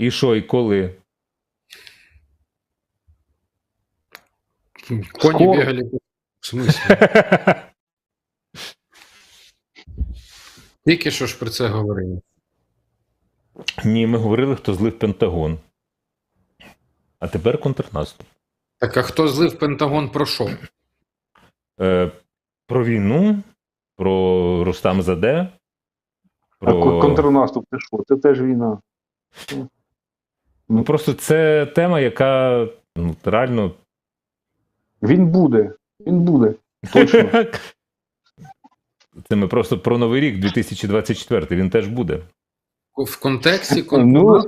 І що, і коли? Коні Скоро. бігали. В смислі? Тільки що ж про це говорили. Ні, ми говорили, хто злив Пентагон. А тепер контрнаступ. Так а хто злив Пентагон про що? Е, про війну, про Рустам Заде. Про... ко- контрнаступ це що? Це теж війна. Ну, просто це тема, яка ну, реально. Він буде. Він буде. Точно. Це ми просто про Новий рік 2024, він теж буде. В контексті Ну,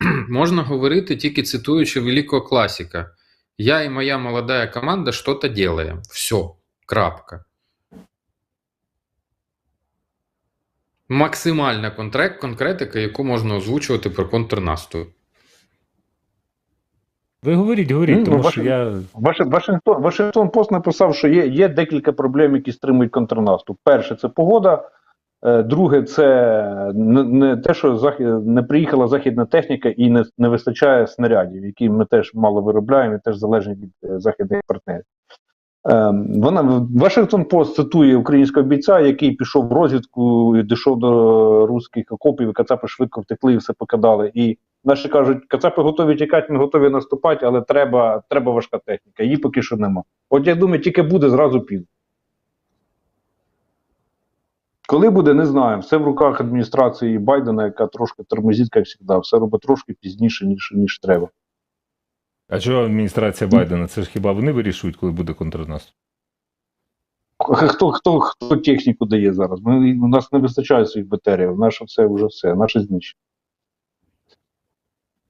можна говорити тільки цитуючи великого класика. Я і моя молодая команда что-то делаем. Все. Крапка. Максимальна контрек- конкретика, яку можна озвучувати про контрнаступ. Ви говоріть, говоріть, Ну, тому ваше- що я. Вашингтон, Вашингтон Пост написав, що є, є декілька проблем, які стримують контрнаступ. Перше це погода. Е, Друге, це не, не те, що не приїхала західна техніка і не, не вистачає снарядів, які ми теж мало виробляємо і теж залежні від е, західних партнерів. Е, Вона Вашингтон Пост цитує українського бійця, який пішов в розвідку і дійшов до руських окопів, і кацапи швидко втекли і все покидали. І наші кажуть, кацапи готові тікати, ми готові наступати, але треба, треба важка техніка. Її поки що нема. От я думаю, тільки буде зразу піде. Коли буде, не знаю. Все в руках адміністрації Байдена, яка трошки тормозить, як завжди, все робить трошки пізніше, ніж, ніж треба. А чого адміністрація Байдена? Це ж хіба вони вирішують, коли буде контрнаступ? Хто, хто, хто техніку дає зараз? Ми, у нас не вистачає своїх батарей, наше все вже все, наше знищено.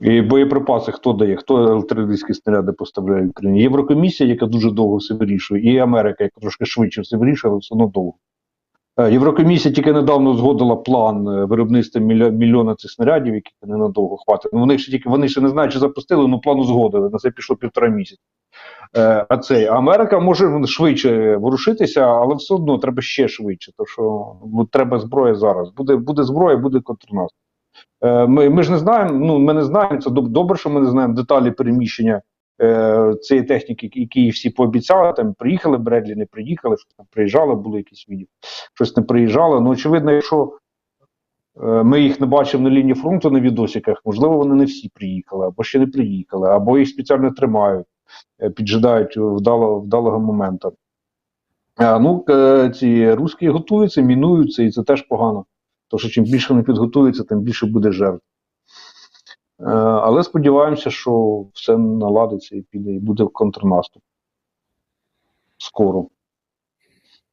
І боєприпаси хто дає, хто артилерійські снаряди поставляє в Україні? Єврокомісія, яка дуже довго все вирішує, і Америка, яка трошки швидше все вирішує, але все одно довго. Е, Єврокомісія тільки недавно узгодила план е, виробництва мільйона цих снарядів, які ненадовго хватить. Ну, вони ще тільки вони ще не знають, чи запустили, але план узгодили. На це пішло півтора місяця. Е, а цей Америка може швидше ворушитися, але все одно треба ще швидше. Тому що ну, треба зброя зараз. Буде, буде зброя, буде контрнаступ. Ми, ми ж не знаємо, ну ми не знаємо. Це добре, що ми не знаємо деталі переміщення е, цієї техніки, які всі пообіцяли. Там приїхали Бредлі, не приїхали, приїжджали, були якісь відео, щось не приїжджало. Ну, очевидно, якщо е, ми їх не бачимо на лінії фронту на відосиках, можливо, вони не всі приїхали, або ще не приїхали, або їх спеціально тримають е, піджидають вдало, вдалого моменту. А, ну, ці русські готуються, мінуються, і це теж погано. Тому що чим більше вони підготуються, тим більше буде жертв. Е, але сподіваємося, що все наладиться і піде, і буде контрнаступ. Скоро.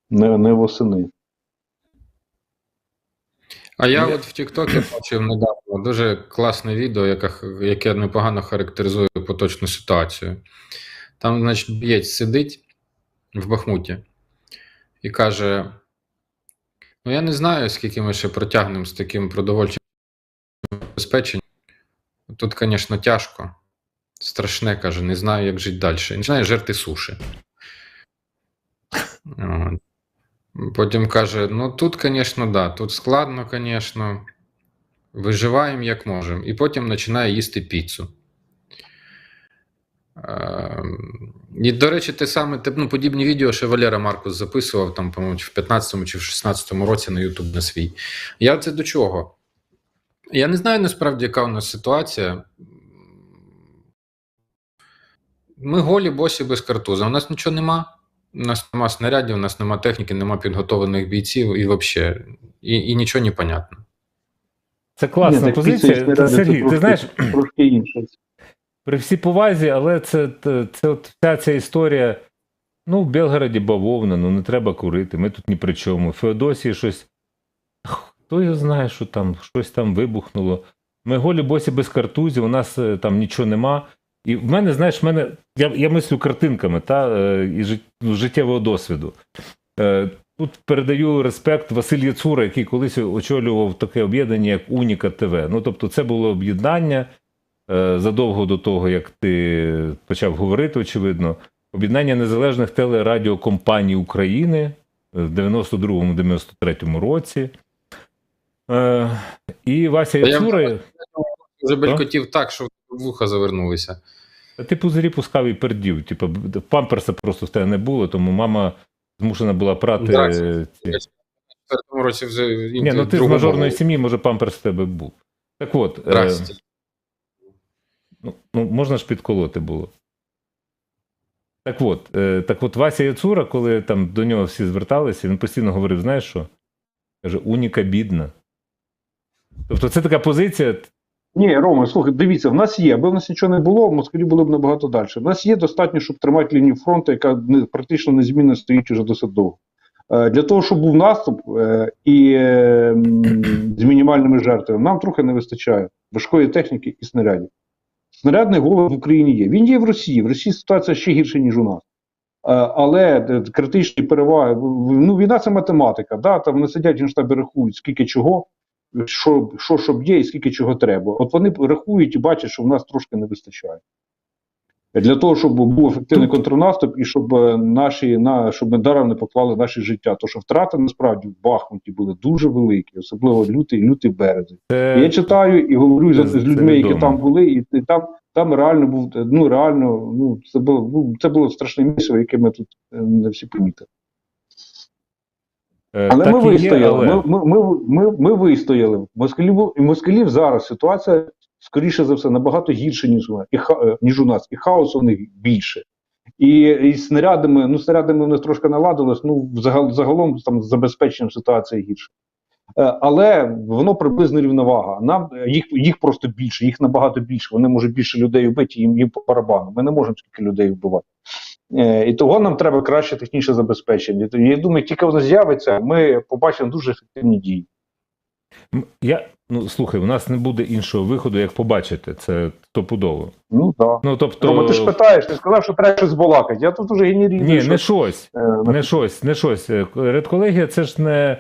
Не, не восени. А я от в TikTok бачив недавно дуже класне відео, яке, яке непогано характеризує поточну ситуацію. Там, значить, бієць сидить в Бахмуті і каже: Ну, я не знаю, скільки ми ще протягнемо з таким продовольчим забезпеченням. Тут, звісно, тяжко. Страшне, каже, не знаю, як жити далі. Не знаю, жерти суші. Потім каже: ну тут, звісно, да, тут складно, звісно. Виживаємо як можемо. І потім починає їсти піцу. Ем, І, до речі, те саме, ну, подібні відео ще Валера Маркус записував, там, по-моєму, в 15-му чи в 16-му році на YouTube на свій. Я це до чого? Я не знаю насправді, яка у нас ситуація. Ми голі, босі без картуза. У нас нічого нема. У нас нема снарядів, у нас нема техніки, нема підготовлених бійців і взагалі, і, і нічого не понятно. Це класна Ні, позиція. це Сергій, ти трошки- знаєш, Трошки інше. при всій повазі, але це, це, це от вся ця історія. Ну, в Белгороді бавовна, ну не треба курити, ми тут ні при чому. В Феодосії щось. Хто його знає, що там, щось там вибухнуло. Ми голі босі без картузів, у нас е, там нічого нема. І в мене, знаєш, в мене, я, я мислю картинками та, е, і жит, ну, життєвого досвіду. Е, Тут передаю респект Василь Яцура, який колись очолював таке об'єднання, як Уніка ТВ. Ну, тобто, це було об'єднання задовго до того, як ти почав говорити, очевидно. Об'єднання незалежних телерадіокомпаній України в 92-93 році. Е, і Вася Та Яцура. Вже белькотів так, що вуха завернулися. Ти пузирі пускав і пердів. Типу, памперса просто в тебе не було, тому мама змушена була прати. Так, ці. В році вже Ні, ну ти з мажорної сім'ї, може, памперс в тебе був. Так от, е, ну, ну, можна ж підколоти було. Так от, е, так от Вася Яцура, коли там до нього всі зверталися, він постійно говорив: знаєш що? Каже, уніка бідна. Тобто це така позиція. Ні, Рома, слухай, дивіться, в нас є, аби в нас нічого не було, в Москві були б набагато далі. В нас є достатньо, щоб тримати лінію фронту, яка практично незмінно стоїть уже досить довго. Е, для того, щоб був наступ е, і е, з мінімальними жертвами, нам трохи не вистачає важкої техніки і снарядів. Снарядний голод в Україні є. Він є в Росії. В Росії ситуація ще гірша, ніж у нас. Але критичні переваги, ну війна це математика. Да? Там не сидять в генштабі рахують, скільки чого, що, що щоб є і скільки чого треба. От вони рахують і бачать, що в нас трошки не вистачає. Для того, щоб був ефективний контрнаступ і щоб е, наші на щоб ми даром не поклали наші життя. То що втрати насправді в Бахмуті були дуже великі, особливо лютий, лютий березень. Це, Я читаю і говорю Це- з, з людьми, які там були, і, і там, там реально був ну реально, ну це було ну це було страшне місце, яке ми тут е, не всі помітили. Е, Але так ми і є, вистояли. але- Ми, ми, ми, ми, ми вистояли. Москалів, москалів зараз ситуація, скоріше за все, набагато гірша, ніж у нас, і, е, ніж у нас, і хаосу у них більше. І, і снарядами, ну, снарядами в нас трошки наладилось, ну, загалом там з забезпеченням ситуація гірша. Е, Але воно приблизно рівновага. Нам їх, їх просто більше, їх набагато більше. Вони можуть більше людей вбити, їм, їм по барабану. Ми не можемо скільки людей вбивати. Е, І того нам треба краще технічне забезпечення. Я думаю, тільки воно з'явиться, ми побачимо дуже ефективні дії. Я, ну слухай, у нас не буде іншого виходу, як побачити. Це стопудово. Ну так. Ну, тобто, Рома, ти ж питаєш, ти сказав, що треба щось збалакати. Я тут уже генерію. ні, що, не щось. е, Не щось, не щось. Е, Редколегія це ж не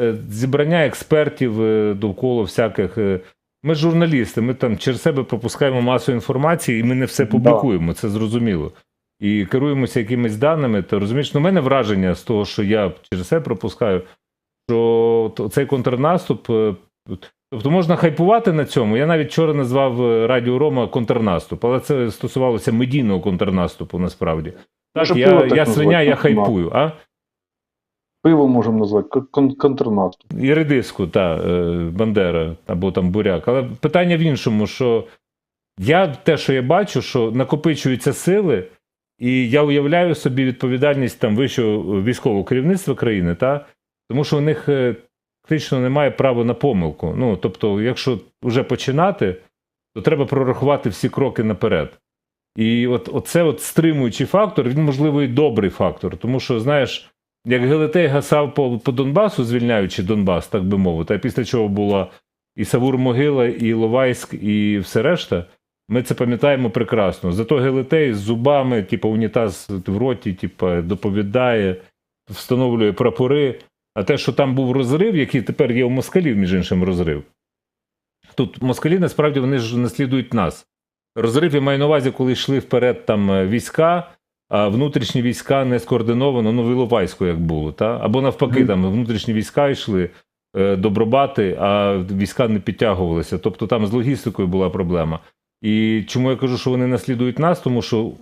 е, зібрання експертів е, довкола всяких. е, Ми ж журналісти, ми там через себе пропускаємо масу інформації, і ми не все Да. публікуємо, це зрозуміло. І керуємося якимись даними, то розумієш, ну, у мене враження з того, що я через себе пропускаю, що цей контрнаступ. е, Тобто можна хайпувати на цьому. Я навіть вчора назвав е, Радіо Рома контрнаступ, але це стосувалося медійного контрнаступу насправді. Так, Може, я, я свиня, я хайпую, а? Пиво можемо назвати кон- кон- контрнаступ. І редиску, та е, Бандера або там буряк. Але питання в іншому, що я те, що я бачу, що накопичуються сили, і я уявляю собі відповідальність там вищого військового керівництва країни, та тому що у них е, фактично немає права на помилку. Ну тобто, якщо вже починати, то треба прорахувати всі кроки наперед. І от оце от стримуючий фактор, він можливо і добрий фактор, тому що знаєш. Як Гелетей гасав по, по Донбасу, звільняючи Донбас, так би мовити, а після чого була і Савур Могила, і Іловайськ, і все решта, ми це пам'ятаємо прекрасно. Зато Гелетей з зубами, типу, унітаз в роті, типу, доповідає, встановлює прапори. А те, що там був розрив, який тепер є у москалів, між іншим, розрив. Тут москалі насправді вони ж наслідують нас. Розрив я маю на увазі, коли йшли вперед там е, війська, а внутрішні війська не скоординовано, ну в Іловайську як було, та? або навпаки, там внутрішні війська йшли е, добробати, а війська не підтягувалися. Тобто там з логістикою була проблема. І чому я кажу, що вони наслідують нас? Тому що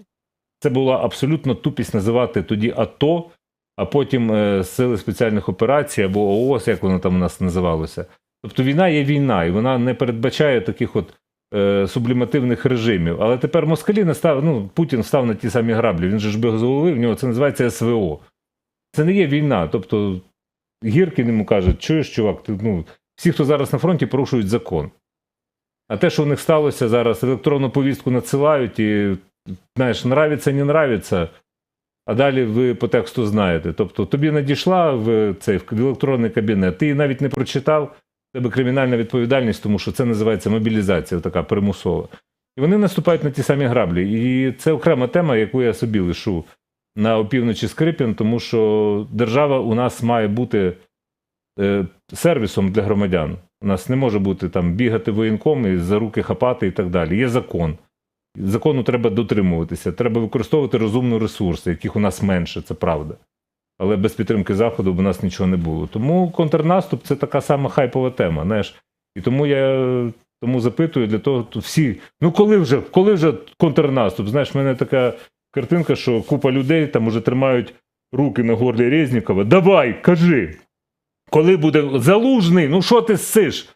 це була абсолютно тупість називати тоді АТО, а потім е, Сили спеціальних операцій або ООС, як воно там у нас називалося. Тобто війна є війна, і вона не передбачає таких от е, сублімативних режимів. Але тепер москалі не став, ну, Путін став на ті самі граблі. Він же ж без голови, в нього це називається СВО. Це не є війна. Тобто Гіркін йому каже, чуєш, чувак, ти, ну, всі, хто зараз на фронті, порушують закон. А те, що у них сталося зараз, електронну повістку надсилають і, знаєш, нравиться, не нравиться, а далі ви по тексту знаєте. Тобто тобі надійшла в цей в електронний кабінет, ти її навіть не прочитав, тебе кримінальна відповідальність, тому що це називається мобілізація, така примусова. І вони наступають на ті самі граблі. І це окрема тема, яку я собі лишу на опівночі Скрипін, тому що держава у нас має бути е, сервісом для громадян. У нас не може бути там бігати воєнком і за руки хапати і так далі. Є закон. Закону треба дотримуватися. Треба використовувати розумні ресурси, яких у нас менше, це правда. Але без підтримки Заходу б у нас нічого не було. Тому контрнаступ це така сама хайпова тема. Знаєш. І тому я Тому запитую для того, то всі. Ну коли вже, коли вже контрнаступ? Знаєш, в мене така картинка, що купа людей там уже тримають руки на горлі Резнікова. Давай, кажи. Коли буде залужний, ну що ти ссиш?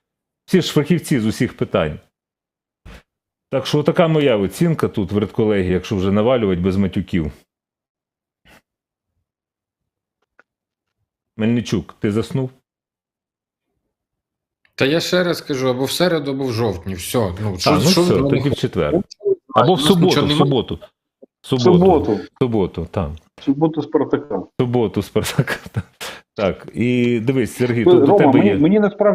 Всі ж фахівці з усіх питань. Так що така моя оцінка тут в редколегі, якщо вже навалювати без матюків. Мельничук, ти заснув? Та я ще раз кажу, або в середу, або в жовтні. Все. Ну, що, а, ну що все, ви тоді в четвер. Або в суботу, в суботу. Суботу. суботу. В суботу, так. В суботу Спартака. Так. І дивись, Сергій, тут до тебе є. мені, мені насправді